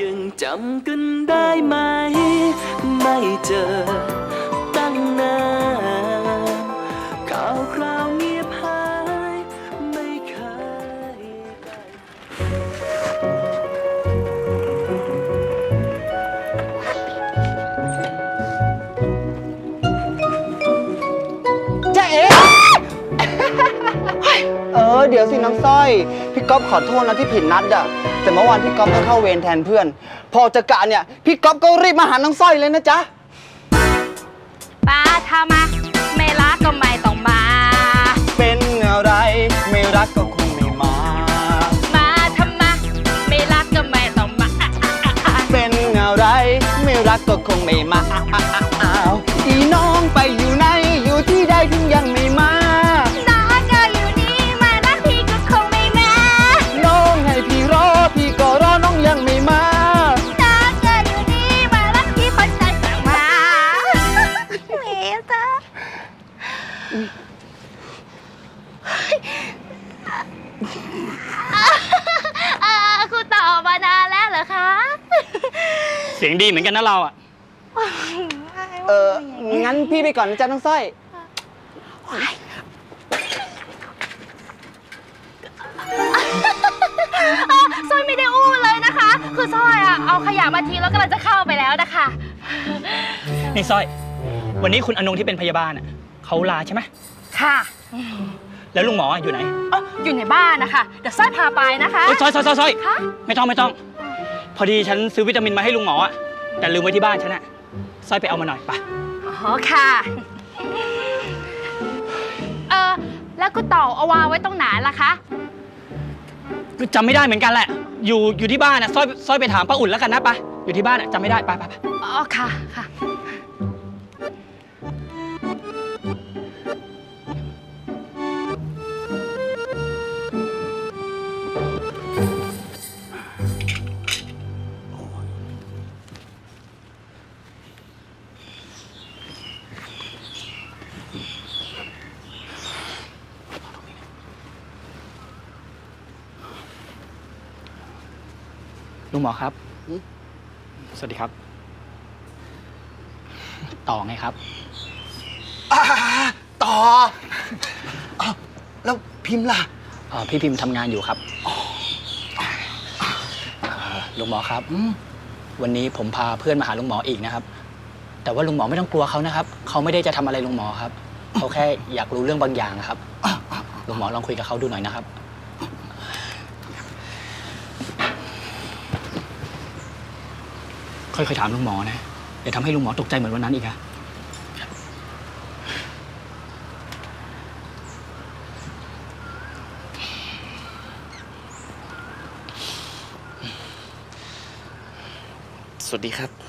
ยังจำกันได้ไหม ไม่เจอ เฮ้ยเออเดี๋ยวสิน้ำสร้อย พี่ก๊อฟขอโทษนะที่ผิดนัดอะแต่เมื่อวานพี่ก๊อฟก็เข้าเวรแทนเพื่อน พอจะกะเนี่ยพี่ก๊อฟก็รีบมาหาน้องสร้อยเลยนะจ๊ะป้าถ้ามา ไม่รักก็ไม่ต้องมา เป็นอะไร ไม่รักก็คงไม่มา มาทำไมไม่รักก็ไม่ต้องมาอะอะอะอะเป็นอะไร ไม่รักก็คงไม่มาอ้าวอ้าวอ้าวอ้าวอีน้องไปอยู่ไหนอยู่ที่ใดถึงยังไม่มา อ่าคุณต่อมานานแล้วเหรอคะเสียงดีเหมือนกันนะเราอะ เออ งั้นพี่ไปก่อนนะจ๊ะน้องสร้อยอะสร้อยไม่ได้อู้เลยนะคะ คือสร้อยอะเอาขยะมาทิ้งแล้วกำลังจะเข้าไปแล้วนะคะ นี่สร้อย วันนี้คุณอนงที่เป็นพยาบาลอะ เขาลาใช่ไหมค่ะแล้วลุงหมออยู่ไหนอ๋ออยู่ในบ้านนะคะเดี๋ยวสร้อยพาไปนะคะเอ้ยสร้อยสร้อยสร้อยสร้อยคะไม่ต้องไม่ต้อง พอดีฉันซื้อวิตามินมาให้ลุงหมออะแต่ลืมไว้ที่บ้านฉันอะสร้อยไปเอามาหน่อยไปอ๋อค่ะเออแล้วกูต่อเอาวางไว้ตรงไหนล่ะคะจำไม่ได้เหมือนกันแหละ อยู่อยู่ที่บ้านอะสร้อยสร้อยไปถามป้าอุ่นแล้วกันนะไปอยู่ที่บ้านอะจำไม่ได้ไปไปไป อ๋อค่ะค่ะ หมอครับอืมสวัสดีครับ ต่อไงครับ อ่าต่ออ้าวแล้วพิมพ์ล่ะ เอ่อพี่พิมพ์ทำงานอยู่ครับเอ่อลุงหมอครับวันนี้ผมพาเพื่อนมาหาลุงหมออีกนะครับ แต่ว่าลุงหมอไม่ต้องกลัวเขานะครับ เขาไม่ได้จะทำอะไรลุงหมอครับ เขาแค่อยากรู้เรื่องบางอย่างนะครับ ลุงหมอลองคุยกับเขาดูหน่อยนะครับ ค่อยๆถามลุงหมอนะอย่าทำให้ลุงหมอตกใจเหมือนวันนั้นอีกอะสวัสดีครับ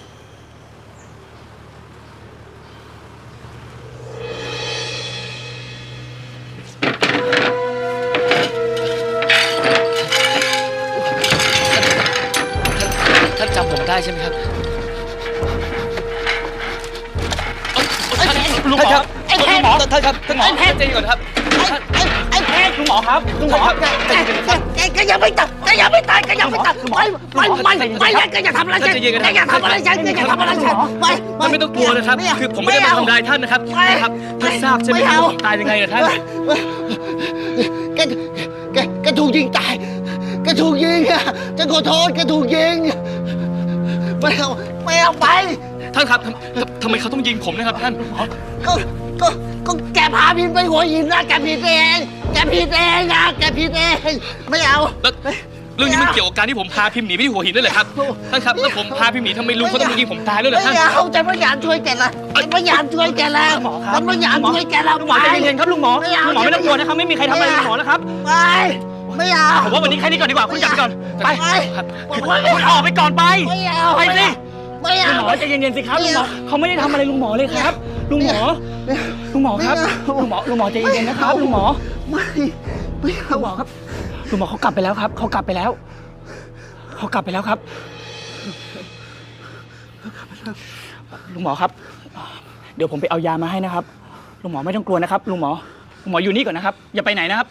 านครับท่านหมอใจเย็นก่อนครับไอ้แพทย์ลุงหมอครับลุงหมอครับแกแกแกแกยังไม่ตายแกยังไม่ตายแกยังไม่ตายไม่ไม่ไม่ไม่แกอย่าทำอะไรฉันแกนะอย่าทำอะไรฉันแกอย่าทำอะไรฉันไม่ท่านไม่ต้องกลัวนะครับ คือผมไม่ได้มาทำร้ายท่านนะครับนะครับท่านทราบใช่ไหมครับตายยังไงนะท่านแกแกแกถูกยิงตายแกถูกยิงอะฉันขอโทษแกถูกยิงไม่เอาไม่เอาไปท่านครับทำทำทำไมเขาต้องยิงผมนะครับท่านก็ ก็ก็แกพาพิมไปหัวหินนะแกผิดเอง แกผิดเองนะแกผิดเอง ไม่เอา แล้วเรื่องนี้มันเกี่ยวกับการที่ผมพาพิมพ์หนีไปที่หัวหินด้วยเหรอครับท่านครับแล้วผมพาพิมพ์หนีทำไมลุงเขาต้องมายิงผมตายด้วยเหรอท่านไม่เอาฉันไม่อยากช่วยแกละฉันไม่อยากช่วยแกแล้วหมอครับฉันไม่อยากช่วยแกแล้วลุงหมอใจเย็นๆครับลุงหมอไม่เอาลุงหมอไม่ต้องกลัวนะครับไม่มีใครทำอะไรลุงหมอนะครับไม่ไม่เอาผมว่าวันนี้แค่นี้ก่อนดีกว่าคุณกลับไปก่อนไปไม่คุณคุณออกไปก่อนไปไม่เอาไปสิไม่ลุเอางหมอใจเย็นๆสิครับลุงหมอเขาไม่ได้ทำอะไรลุงหมอเลยครับ ลุงหมอลุงหมอครับ ลุงหมอ ลุงหมอใจเย็นๆนะครับ ลุงหมอ ไม่ไม่เอาลุงหมอครับ ลุงหมอเขากลับไปแล้วครับ เขากลับไปแล้ว เขากลับไปแล้วครับ ลุงหมอครับ เดี๋ยวผมไปเอายามาให้นะครับ ลุงหมอไม่ต้องกลัวนะครับ ลุงหมอ ลุงหมออยู่นี่ก่อนนะครับ อย่าไปไหนนะครับ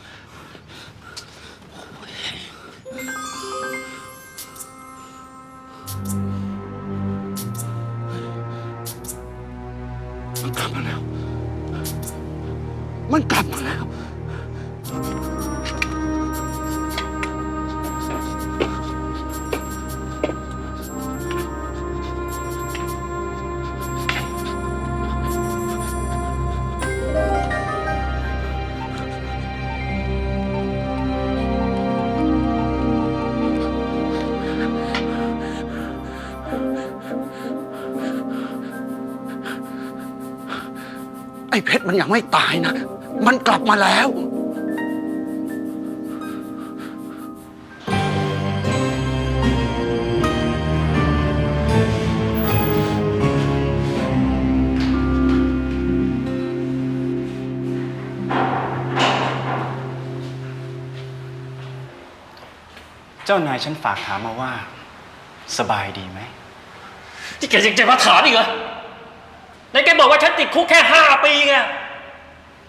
มันกลับมาแล้ว ไอ้เพชรมันยังไม่ตายนะ มันกลับมาแล้ว เจ้านายฉันฝากถามมาว่า สบายดีไหม ที่แกยังจะมาถามอีกเหรอไหนแกบอกว่าฉันติดคุกแค่ห้าปีไง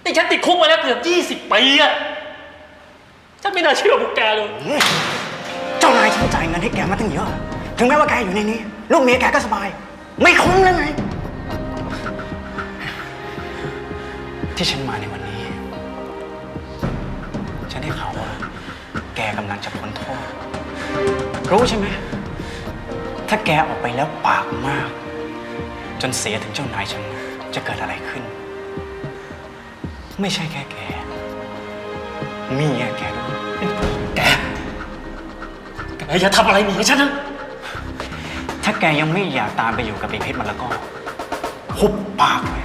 นี่ฉันติดคุกมาแล้วเกือบยี่สิบปีอะฉันไม่น่าเชื่อพวกแกเลย เจ้านายฉันจ่ายเงินให้แกมาตั้งเยอะ ถึงแม้ว่าแกอยู่ในนี้ ลูกเมียแกก็สบาย ไม่คุ้มเลยไง ที่ฉันมาในวันนี้ ฉันได้ข่าวว่า แกกำลังจะพ้นโทษ รู้ใช่ไหม ถ้าแกออกไปแล้วปากมาก จนเสียถึงเจ้านายฉันจะเกิดอะไรขึ้น ไม่ใช่แค่แกเมียแกด้วยแกแกอย่าทำอะไรหนีฉันนะ ถ้าแกยังไม่อยากตามไปอยู่กับไอ้เพชรมันแล้วก็หุบปากไว้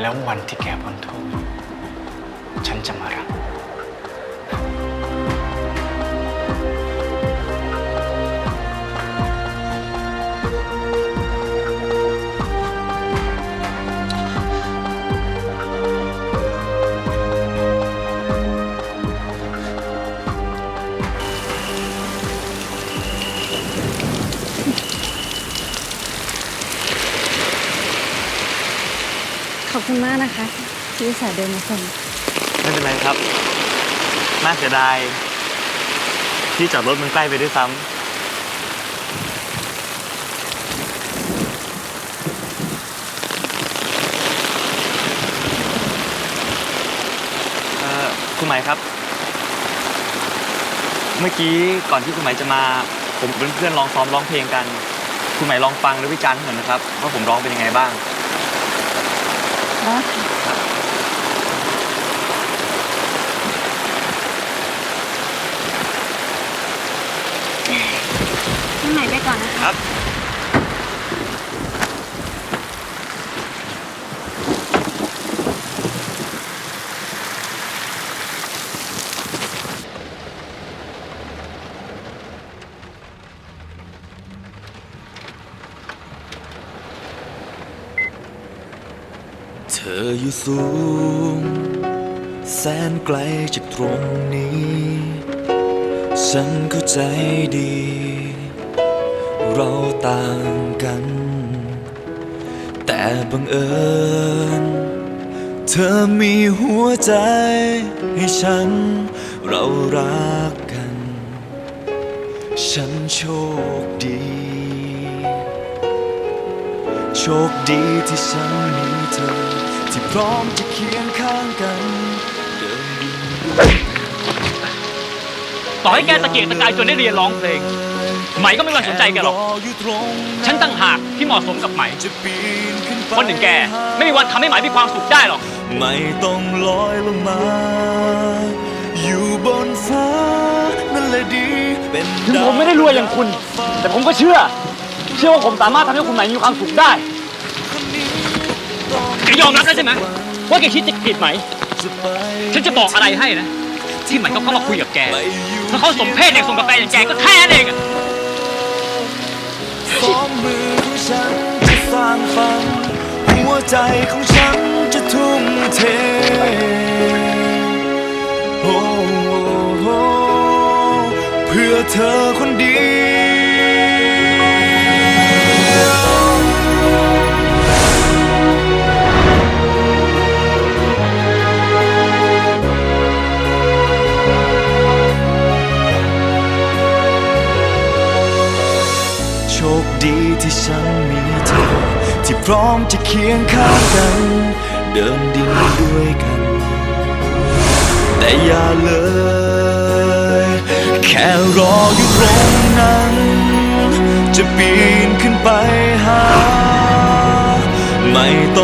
แล้ววันที่แกพ้นโทษฉันจะมารับ ขอบคุณมากนะคะที่อุตสาห์เดินมาส่งไม่เป็นไรครับ น่าเสียดาย ที่จอดรถมันใกล้ไปด้วยซ้ำเอ่อคุณหมายครับ เมื่อกี้ก่อนที่คุณหมายจะมา ผมกับเพื่อนๆลองซ้อมร้องเพลงกัน คุณหมายลองฟังและวิจารณ์ให้หน่อยนะครับว่าผมร้องเป็นยังไงบ้าง นะข้างไหนไปก่อนนะคะ ครับ เธ อยู่สูง แสนไกลจากตรงนี้ ฉันเข้าใจดี เราต่างกัน แต่บังเอิญ เธอมีหัวใจให้ฉัน เรารักกัน ฉันโชคดีโชคดีที่ฉันมีเธอ ที่พร้อมจะเคียงข้างกัน เดินดินด้วยต่อให้แกตะเกียกตะกายจนได้เรียนร้องเพลง ไหมก็ไม่มาสนใจแกหรอก อยู่ตรงฉันตั้งหากที่เหมาะสมกับไหม จะปีนขึ้นไปคนหนึ่งแก ไม่มีวันทำให้ไหมมีความสุขได้หรอก ไม่ต้องลอยลงมา อยู่บนฟ้านั่นแหละดีเป็นถึงผมไม่ได้รวยอย่างคุณ แต่ผมก็เชื่อ เชื่อว่าผมสามารถทำให้คุณไหมมีความสุขได้ แกยอมรับแล้วใช่ไหมว่าแกคิดจะผิดไหม ฉันจะบอกอะไรให้นะ ที่ไหมเขาเข้ามาคุยกับแก ถ้าเขาสมเพศเด็กส่งกาแฟอย่างแกก็แค่นั้นเองอะสองมือของฉันจะสร้างฝันหัวใจของฉันจะทุ่มเทโอ้โหเพื่อเธอคนเดียวีที่ฉันมีเธอ ที่พร้อมจะเคียงข้างกัน เดินดินด้วยกัน แต่อย่าเลย แค่รออยู่ตรงนั้น จะปีนขึ้นไปหา ไม่ต้อง